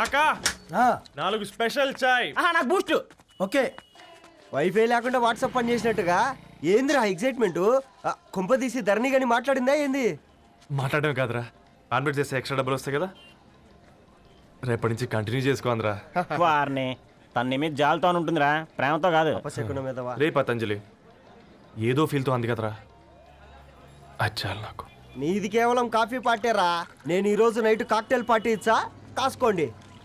కాకా ఆ, నాలుగు స్పెషల్ చాయ్. ఆహా, నాకు బూస్ట్. ఓకే. వైఫై లేకుండా వాట్సాప్ పని చేసినట్టుగా? ఏందిరా ఎగ్జైట్మెంట్ కుంప తీసి ధరణి గాని మాట్లాడిందా ఏంది? మాట్లాడడం కాదురా. కాన్వర్ట్ చేస్తే ఎక్స్ట్రా డబ్బులు వస్తాయి కదా. రేపటి నుంచి కంటిన్యూ చేసుకో అందరా వారిని తన నీ మీద జాలతో ఉంటుందిరా. ప్రేమతో కాదు. అపశకునం మీదవా రే పతంజలి. ఏదో ఫీల్తో అంది కదరా. అచ్చాలి నాకు. నీది కేవలం కాఫీ పార్టీరా. నేను ఈ రోజు నైట్ కాక్టైల్ పార్టీ ఇచ్చా? కాసుకోండి.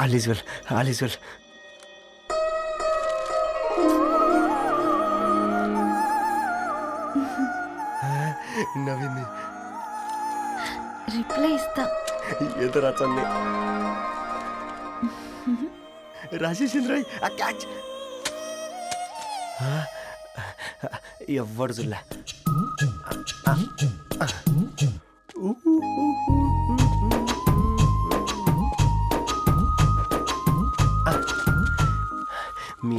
All is well all is well. నవ్వింది రిప్లై ఇస్తా. ఏదో రచండి రాజేసింద్ర క్యాచ్. ఎవ్వడు జుల్లా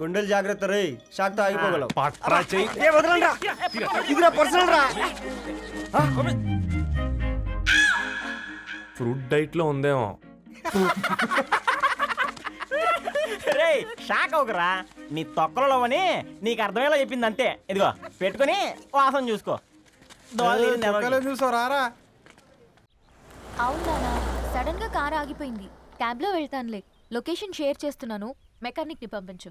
గుండెలు జాగ్రత్త రే. షాక్తో ఆగిపోగలవు. పట్రా చెయ్యి. ఏ వదలండ్రా. ఇది నా పర్సనల్ రా. ఫ్రూట్ డైట్లో ఉందేమో. రే షాక్ అవకరా నీ తొక్కలలో అని నీకు అర్థమయ్యేలా చెప్పింది అంతే. ఇదిగో పెట్టుకొని వాసన చూసుకో. దోవలో నీళ్ళు నిలవకి. కుక్కలో చూసావు రారా. అవునా సడన్గా కార్ ఆగిపోయింది. క్యాబ్లో వెళ్తానులే. లొకేషన్ షేర్ చేస్తున్నాను. మెకానిక్ని పంపించు.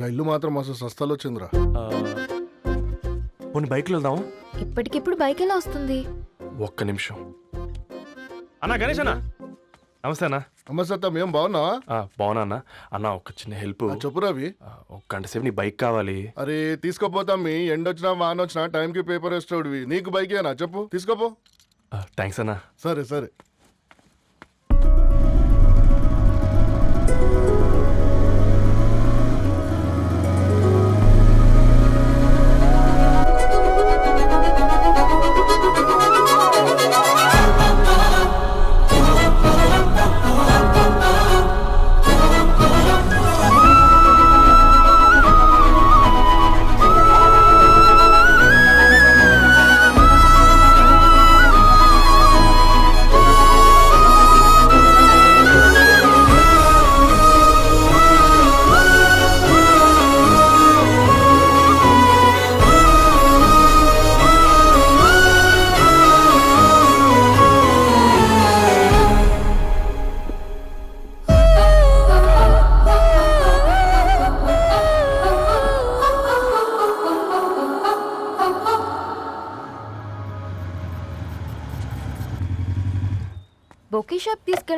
గా ఇల్లు మాత్రం మస్తు సస్తాలో వచ్చిందిరా. ఆ, పోనీ బైక్లో వెళ్దాం ఇప్పటికిప్పుడు బైక్ ఎలా వస్తుంది? ఒక్క నిమిషం. అన్నా గణేష్ అన్న. నమస్తే అన్న. నమస్తే ఏం బాగున్నావా? ఆ, బాగున్నా అన్న. అన్న ఒక చిన్న హెల్ప్ ఆ, చెప్పు రవి. ఒక గంట సేపు నీ బైక్ కావాలి. అరే తీసుకోపోతాం మీ ఎండొచ్చినా వాన వచ్చినా టైంకి పేపర్ వేస్తాడువి నీకు బైక్ ఏనా? చెప్పు. తీసుకోపో. థ్యాంక్స్ అన్న. సరే సరే.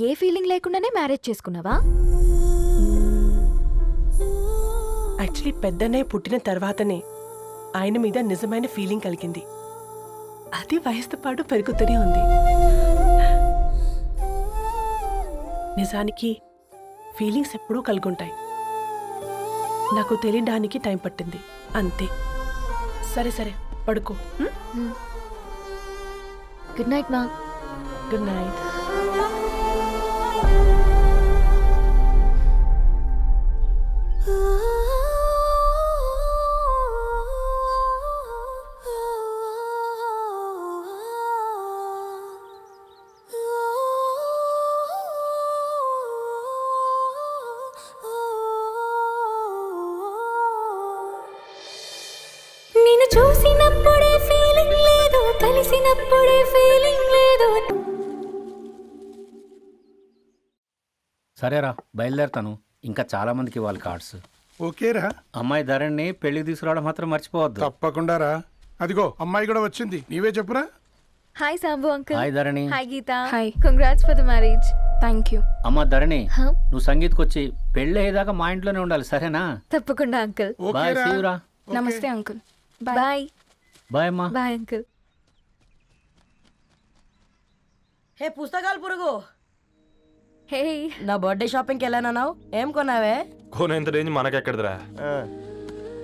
ఏ ఫీలింగ్ లేకుండానే మ్యారేజ్ చేసుకున్నావా? యాక్చువల్లీ పెద్దనే పుట్టిన తర్వాతనే ఆయన మీద నిజమైన ఫీలింగ్ కలిగింది. అది వయసుతో పాటు పెరుగుతూనే ఉంది. నిజానికి ఫీలింగ్స్ ఎప్పుడూ కలుగుంటాయి. నాకు తెలియడానికి టైం పట్టింది. అంతే. సరే సరే. పడుకో? గుడ్ నైట్ మా. Good night. చూసినప్పుడే ఫీలింగ్ లేదు కలిసినప్పుడే ఫీలింగ్ లేదు. సరేరా బయలుదేరుతాను. ఇంకా చాలా మందికి ఇవ్వాలి కార్డ్స్ ఓకేరా. అమ్మాయి ధరణి పెళ్ళికి తీసుకురావడం మాత్రం మర్చిపోవద్దు. తప్పకుండా రా. అదిగో అమ్మాయి కూడా వచ్చింది. నీవే చెప్పురా. Hi Sambu uncle hi Dharani. Hi Geetha. Hi. Congrats for the marriage thank you అమ్మ ధరణి? నువ్వు సంగీత్కి వచ్చి పెళ్ళి అయ్యేదాకా మా ఇంట్లోనే ఉండాలి సరేనా? తప్పకుండా అంకుల్ బాయ్ ఓకేరా సీవురా నమస్తే అంకుల్ బాయ్ బాయ్ అమ్మా బాయ్ అంకుల్ హే పుస్తకాలు పురుగు. హే నా బర్త్డే షాపింగ్కి వెళ్ళానన్నావు? ఏం కొన్నావే? కోనేంత రేంజ్ మనకెక్కడదిరా?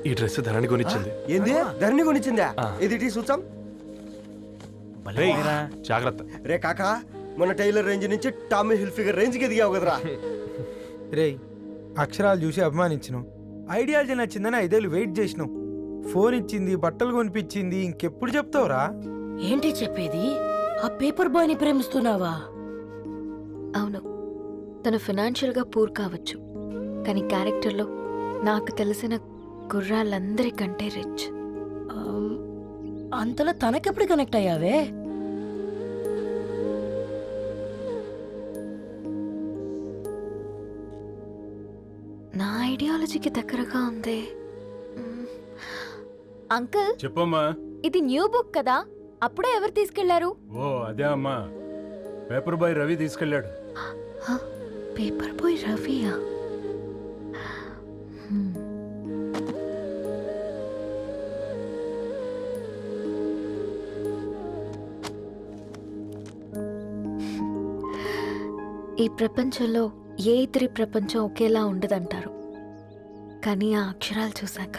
ఈ డ్రెస్ ధరణి కొనిచ్చింది. ఏంది? ధరణి కొనిచ్చిందా. ఇది టీ చూసాం రేయ్, జాగ్రత్త. రే కాకా మన టైలర్ రేంజ్ నుంచి టామీ హిల్ఫిగర్ రేంజ్కి ఎదిగావు కదరా. రేయ్ అక్షరాలు చూసి అభిమానించను ఐడియాలజీ నచ్చిందని ఐదేళ్ళు వెయిట్ చేసినావు. ఫోన్ ఇచ్చింది బట్టలు కొనిపించింది ఇంకెప్పుడు చెప్తావురా? ఏంటి చెప్పేది? ఆ పేపర్ బాయ్ని ప్రేమిస్తున్నావా? అవును. తను ఫినాన్షియల్గా పూర్ కావచ్చు. కానీ క్యారెక్టర్లో నాకు తెలిసిన గుర్రాలందరికంటే రిచ్. అంతలో తనకెప్పుడు కనెక్ట్ అయ్యావే? నా ఐడియాలజీకి దగ్గరగా ఉంది. అంకుల్. చెప్పమ్మా. ఇది న్యూ బుక్ కదా అప్పుడే ఎవరు తీసుకెళ్ళారు? ఓ అదే అమ్మా. పేపర్ బాయ్ రవి తీసుకెళ్ళాడు. పేపర్ బాయ్ రవియా. ఈ ప్రపంచంలో ఏ ఇద్దరి ప్రపంచం ఒకేలా ఉండదంటారు. కానీ ఆ అక్షరాలు చూశాక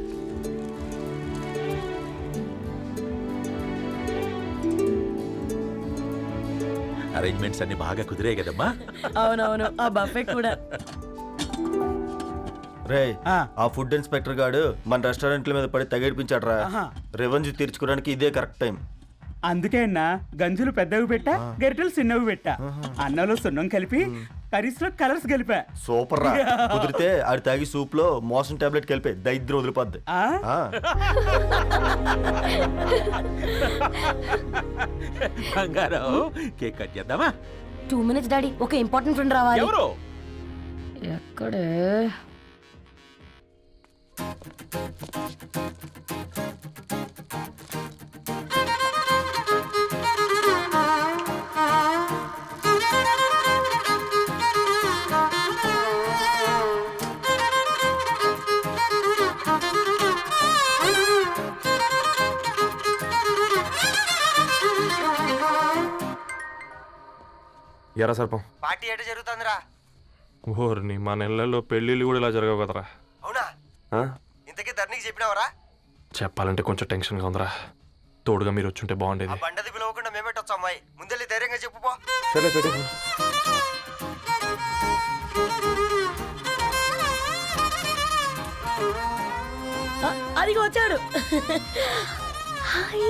అరేంజ్మెంట్స్ అన్ని బాగా కుదిరే కదమ్మా. అవునవును ఆ బఫే కూడా. రే ఆ. ఫుడ్ ఇన్స్పెక్టర్ గాడు మన రెస్టారెంట్ల మీద పడి తగేడిపించాడు రా రెవెన్యూ తీర్చుకోవడానికి ఇదే కరెక్ట్ టైం అందుకే అన్న గంజులు పెద్దవి పెట్టా గరిటెలు చిన్నవి పెట్టా. అన్నంలో సున్నం కలిపి కర్రీస్లో కలర్స్ కలిపా సూపర్ రా కుదిరితే ఆడి తాగి సూప్లో మోషన్ టాబ్లెట్ కలిపే దరిద్రం వదిలిపోద్ది. బంగారం కేక్ కట్ చేద్దామా? Two minutes daddy. ఒక ఇంపార్టెంట్ ఫ్రెండ్ రావాలి. ఎవరు? ఎక్కడే? ఎరా సర్పం. పార్టీ ఎట జరుగుతుందిరా? ఓర్ని మా నెలల్లో పెళ్ళిళ్ళు కూడా ఇలా జరగవు కదరా. అవునా? ఆ? ఇంతకీ ధరణికి చెప్పినావరా? చెప్పాలంటే కొంచెం టెన్షన్గా ఉందిరా. తోడుగా మీరు వచ్చుంటే ఆ బాగుండేది బండది పిలవకుండా మేమెట్టొచ్చు అమ్మాయి ముందెళ్ళి ధైర్యంగా చెప్పుపో సరే పెట్టే అది వచ్చాడు. Hi.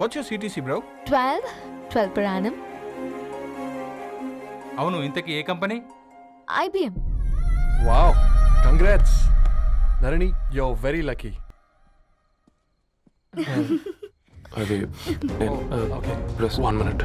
What's your CTC bro twelve twelve per annum. అవును ఇంతకీ ఏ company? IBM wow congrats Dharani yo very lucky అది ఓకే ప్లస్ వన్ మినిట్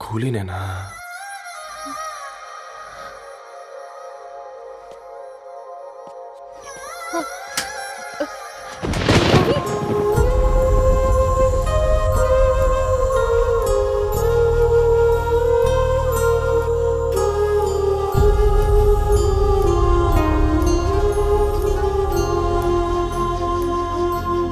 కూలీనేనా?